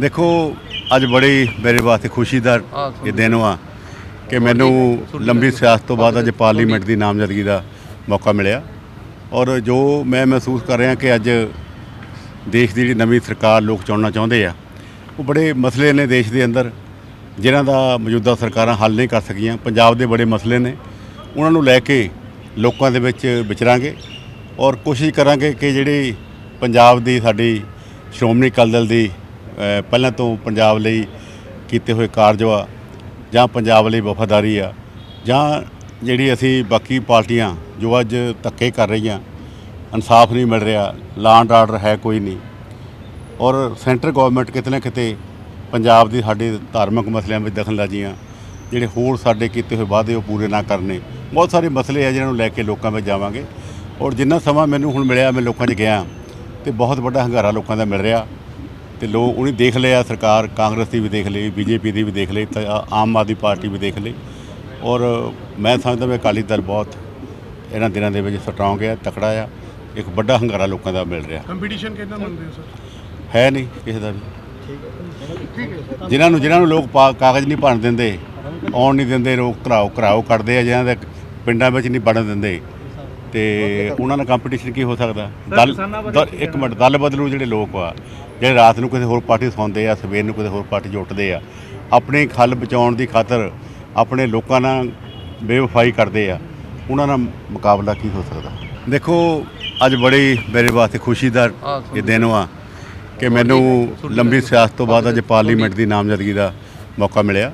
ਦੇਖੋ ਅੱਜ ਬੜੀ ਮੇਰੇ ਵਾਸਤੇ ਖੁਸ਼ੀ ਦਾ ਇਹ ਦਿਨ ਵਾ ਕਿ ਮੈਨੂੰ ਲੰਬੀ ਸਿਆਸਤ ਤੋਂ ਬਾਅਦ ਅੱਜ ਪਾਰਲੀਮੈਂਟ ਦੀ ਨਾਮਜ਼ਦਗੀ ਦਾ ਮੌਕਾ ਮਿਲਿਆ। ਔਰ ਜੋ ਮੈਂ ਮਹਿਸੂਸ ਕਰ ਰਿਹਾ ਕਿ ਅੱਜ ਦੇਸ਼ ਦੀ ਜਿਹੜੀ ਨਵੀਂ ਸਰਕਾਰ ਲੋਕ ਚੁਣਨਾ ਚਾਹੁੰਦੇ ਆ ਉਹ ਬੜੇ ਮਸਲੇ ਨੇ ਦੇਸ਼ ਦੇ ਅੰਦਰ ਜਿਨ੍ਹਾਂ ਦਾ ਮੌਜੂਦਾ ਸਰਕਾਰਾਂ ਹੱਲ ਨਹੀਂ ਕਰ ਸਕੀਆਂ। ਪੰਜਾਬ ਦੇ ਬੜੇ ਮਸਲੇ ਨੇ। ਉਹਨਾਂ ਨੂੰ ਲੈ ਕੇ ਲੋਕਾਂ ਦੇ ਵਿੱਚ ਵਿਚਰਾਂਗੇ ਔਰ ਕੋਸ਼ਿਸ਼ ਕਰਾਂਗੇ ਕਿ ਜਿਹੜੀ ਪੰਜਾਬ ਦੀ ਸਾਡੀ ਸ਼੍ਰੋਮਣੀ ਅਕਾਲੀ ਦਲ ਦੀ ਪਹਿਲਾਂ ਤੋਂ ਪੰਜਾਬ ਲਈ ਕੀਤੇ ਹੋਏ ਕਾਰਜ ਆ ਜਾਂ ਪੰਜਾਬ ਲਈ ਵਫਾਦਾਰੀ ਆ, ਜਾਂ ਜਿਹੜੀ ਅਸੀਂ ਬਾਕੀ ਪਾਰਟੀਆਂ ਜੋ ਅੱਜ ਧੱਕੇ ਕਰ ਰਹੀਆਂ, ਇਨਸਾਫ ਨਹੀਂ ਮਿਲ ਰਿਹਾ ਲਾਂਡ ਆਰਡਰ ਹੈ ਕੋਈ ਨਹੀਂ, ਔਰ ਸੈਂਟਰ ਗਵਰਨਮੈਂਟ ਕਿਤੇ ਨਾ ਕਿਤੇ ਪੰਜਾਬ ਦੀ ਸਾਡੇ ਧਾਰਮਿਕ ਮਸਲਿਆਂ ਵਿੱਚ ਦਖਲਅੰਦਾਜ਼ੀਆਂ, ਜਿਹੜੇ ਹੋਰ ਸਾਡੇ ਕੀਤੇ ਹੋਏ ਵਾਅਦੇ ਉਹ ਪੂਰੇ ਨਾ ਕਰਨੇ ਬਹੁਤ ਸਾਰੇ ਮਸਲੇ ਆ ਜਿਹਨਾਂ ਨੂੰ ਲੈ ਕੇ ਲੋਕਾਂ ਵਿੱਚ ਜਾਵਾਂਗੇ, ਔਰ ਜਿੰਨਾ ਸਮਾਂ ਮੈਨੂੰ ਹੁਣ ਮਿਲਿਆ, ਮੈਂ ਲੋਕਾਂ 'ਚ ਗਿਆ, ਤੇ ਬਹੁਤ ਵੱਡਾ ਹੰਗਾਰਾ ਲੋਕਾਂ ਦਾ ਮਿਲ ਰਿਹਾ ਤੇ ਲੋਕ ਉਹਨੇ ਦੇਖ ਲਿਆ ਸਰਕਾਰ ਕਾਂਗਰਸ ਦੀ ਵੀ ਦੇਖ ਲਈ ਬੀਜੇਪੀ ਦੀ ਵੀ ਦੇਖ ਲਈ ਤਾਂ ਆਮ ਆਦਮੀ ਪਾਰਟੀ ਵੀ ਦੇਖ ਲਈ। ਔਰ ਮੈਂ ਸਮਝਦਾ ਵੀ ਅਕਾਲੀ ਦਲ ਬਹੁਤ ਇਹਨਾਂ ਦਿਨਾਂ ਦੇ ਵਿੱਚ ਸਟਰੋਂਗ ਹੈ ਤਕੜਾ ਆ। ਇੱਕ ਵੱਡਾ ਹੰਗਾਰਾ ਲੋਕਾਂ ਦਾ ਮਿਲ ਰਿਹਾ। ਕੰਪੀਟੀਸ਼ਨ ਕਿੰਨਾ ਮੰਨਦੇ ਹੋ ਸਰ? ਹੈ ਨਹੀਂ ਕਿਸੇ ਦਾ ਵੀ। ਜਿਨ੍ਹਾਂ ਨੂੰ ਜਿਨ੍ਹਾਂ ਨੂੰ ਲੋਕ ਕਾਗਜ਼ ਨਹੀਂ ਭਰਨ ਦਿੰਦੇ ਆਉਣ ਨਹੀਂ ਦਿੰਦੇ ਲੋਕ ਘਰਾਓ ਘਰਾਓ ਕੱਢਦੇ ਆ ਜਿਹਨਾਂ ਦੇ ਪਿੰਡਾਂ ਵਿੱਚ ਨਹੀਂ ਵੜਨ ਦਿੰਦੇ। ਤੇ ਉਹਨਾਂ ਨਾਲ ਕੰਪੀਟੀਸ਼ਨ ਕੀ ਹੋ ਸਕਦਾ? ਦਲ- ਇੱਕ ਮਿੰਟ ਦਲ ਬਦਲੂ ਜਿਹੜੇ ਲੋਕ ਆ। ਜਿਹੜੇ ਰਾਤ ਨੂੰ ਕਿਸੇ ਹੋਰ ਪਾਰਟੀ ਸੌਂਦੇ ਆ ਸਵੇਰ ਨੂੰ ਕਿਸੇ ਹੋਰ ਪਾਰਟੀ 'ਚ ਉੱਠਦੇ ਆ ਆਪਣੀ ਖੱਲ ਬਚਾਉਣ ਦੀ ਖਾਤਰ ਆਪਣੇ ਲੋਕਾਂ ਨਾਲ ਬੇਵਫਾਈ ਕਰਦੇ ਆ ਉਹਨਾਂ ਨਾਲ ਮੁਕਾਬਲਾ ਕੀ ਹੋ ਸਕਦਾ? ਦੇਖੋ ਅੱਜ ਬੜੀ ਮੇਰੇ ਵਾਸਤੇ ਖੁਸ਼ੀ ਦਾ ਇਹ ਦਿਨ ਵਾ ਕਿ ਮੈਨੂੰ ਲੰਬੀ ਸਿਆਸਤ ਤੋਂ ਬਾਅਦ ਅੱਜ ਪਾਰਲੀਮੈਂਟ ਦੀ ਨਾਮਜ਼ਦਗੀ ਦਾ ਮੌਕਾ ਮਿਲਿਆ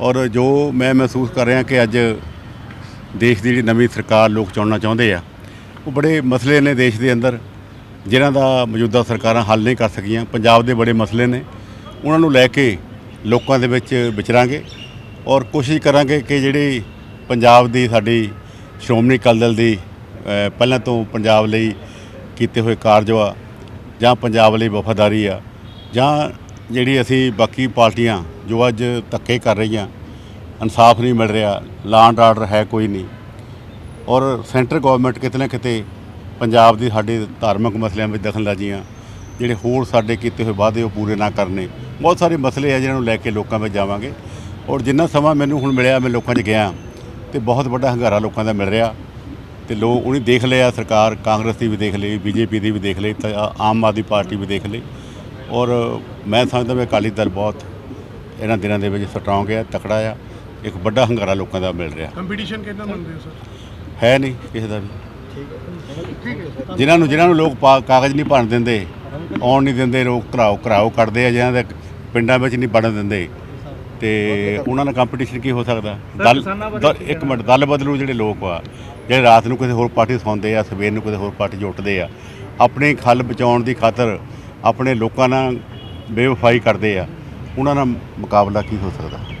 ਔਰ ਜੋ ਮੈਂ ਮਹਿਸੂਸ ਕਰ ਰਿਹਾ ਕਿ ਅੱਜ ਦੇਸ਼ ਦੀ ਜਿਹੜੀ ਨਵੀਂ ਸਰਕਾਰ ਲੋਕ ਚੁਣਨਾ ਚਾਹੁੰਦੇ ਆ ਉਹ ਬੜੇ ਮਸਲੇ ਨੇ ਦੇਸ਼ ਦੇ ਅੰਦਰ। ਜਿਨ੍ਹਾਂ ਦਾ ਮੌਜੂਦਾ ਸਰਕਾਰਾਂ ਹੱਲ ਨਹੀਂ ਕਰ ਸਕੀਆਂ, ਪੰਜਾਬ ਦੇ ਬੜੇ ਮਸਲੇ ਨੇ। ਉਹਨਾਂ ਨੂੰ ਲੈ ਕੇ ਲੋਕਾਂ ਦੇ ਵਿੱਚ ਵਿਚਰਾਂਗੇ ਔਰ ਕੋਸ਼ਿਸ਼ ਕਰਾਂਗੇ ਕਿ ਜਿਹੜੀ ਪੰਜਾਬ ਦੀ ਸਾਡੀ ਸ਼੍ਰੋਮਣੀ ਅਕਾਲੀ ਦਲ ਦੀ ਪਹਿਲਾਂ ਤੋਂ ਪੰਜਾਬ ਲਈ ਕੀਤੇ ਹੋਏ ਕਾਰਜ ਆ ਜਾਂ ਪੰਜਾਬ ਲਈ ਵਫਾਦਾਰੀ ਆ, ਜਾਂ ਜਿਹੜੀ ਅਸੀਂ ਬਾਕੀ ਪਾਰਟੀਆਂ ਜੋ ਅੱਜ ਧੱਕੇ ਕਰ ਰਹੀਆਂ, ਇਨਸਾਫ ਨਹੀਂ ਮਿਲ ਰਿਹਾ ਲਾਂਡ ਆਰਡਰ ਹੈ ਕੋਈ ਨਹੀਂ। ਔਰ ਸੈਂਟਰ ਗਵਰਨਮੈਂਟ ਕਿਤੇ ਨਾ ਕਿਤੇ ਪੰਜਾਬ ਦੀ ਸਾਡੇ ਧਾਰਮਿਕ ਮਸਲਿਆਂ ਵਿੱਚ ਦਖਲਅੰਦਾਜ਼ੀਆਂ ਜਿਹੜੇ ਹੋਰ ਸਾਡੇ ਕੀਤੇ ਹੋਏ ਵਾਅਦੇ ਉਹ ਪੂਰੇ ਨਾ ਕਰਨੇ। ਬਹੁਤ ਸਾਰੇ ਮਸਲੇ ਆ ਜਿਹਨਾਂ ਨੂੰ ਲੈ ਕੇ ਲੋਕਾਂ ਵਿੱਚ ਜਾਵਾਂਗੇ। ਔਰ ਜਿੰਨਾ ਸਮਾਂ ਮੈਨੂੰ ਹੁਣ ਮਿਲਿਆ ਮੈਂ ਲੋਕਾਂ 'ਚ ਗਿਆ ਤੇ ਬਹੁਤ ਵੱਡਾ ਹੰਗਾਰਾ ਲੋਕਾਂ ਦਾ ਮਿਲ ਰਿਹਾ। ਤੇ ਲੋਕ ਉਹਨੇ ਦੇਖ ਲਿਆ ਸਰਕਾਰ ਕਾਂਗਰਸ ਦੀ ਵੀ ਦੇਖ ਲਈ ਬੀਜੇਪੀ ਦੀ ਵੀ ਦੇਖ ਲਈ ਤਾਂ ਆਮ ਆਦਮੀ ਪਾਰਟੀ ਵੀ ਦੇਖ ਲਈ। ਔਰ ਮੈਂ ਸਮਝਦਾ ਵੀ ਅਕਾਲੀ ਦਲ ਬਹੁਤ ਇਹਨਾਂ ਦਿਨਾਂ ਦੇ ਵਿੱਚ ਸਟਰੋਂਗ ਹੈ ਤਕੜਾ ਆ। ਇੱਕ ਵੱਡਾ ਹੰਗਾਰਾ ਲੋਕਾਂ ਦਾ ਮਿਲ ਰਿਹਾ। ਕੰਪੀਟੀਸ਼ਨ ਕਿੰਨਾ ਮੰਨਦੇ ਹੋ ਸਰ? ਹੈ ਨਹੀਂ ਕਿਸੇ ਦਾ ਵੀ। ਜਿਨ੍ਹਾਂ ਨੂੰ ਜਿਨ੍ਹਾਂ ਨੂੰ ਲੋਕ ਪਾ- ਕਾਗਜ਼ ਨਹੀਂ ਭਰਨ ਦਿੰਦੇ ਆਉਣ ਨਹੀਂ ਦਿੰਦੇ ਲੋਕ ਘਰਾਓ ਘਰਾਓ ਕੱਢਦੇ ਆ ਜਿਹਨਾਂ ਦੇ ਪਿੰਡਾਂ ਵਿੱਚ ਨਹੀਂ ਵੜਨ ਦਿੰਦੇ। ਤੇ ਉਹਨਾਂ ਨਾਲ ਕੰਪੀਟੀਸ਼ਨ ਕੀ ਹੋ ਸਕਦਾ? ਦਲ ਦਲ- ਇੱਕ ਮਿੰਟ ਦਲ ਬਦਲੂ ਜਿਹੜੇ ਲੋਕ ਆ। ਜਿਹੜੇ ਰਾਤ ਨੂੰ ਕਿਸੇ ਹੋਰ ਪਾਰਟੀ 'ਚ ਸੌਂਦੇ ਆ ਸਵੇਰ ਨੂੰ ਕਿਸੇ ਹੋਰ ਪਾਰਟੀ 'ਚ ਉੱਠਦੇ ਆ ਆਪਣੀ ਖੱਲ ਬਚਾਉਣ ਦੀ ਖਾਤਰ ਆਪਣੇ ਲੋਕਾਂ ਨਾਲ ਬੇਵਫਾਈ ਕਰਦੇ ਆ। ਉਹਨਾਂ ਨਾਲ ਮੁਕਾਬਲਾ ਕੀ ਹੋ ਸਕਦਾ?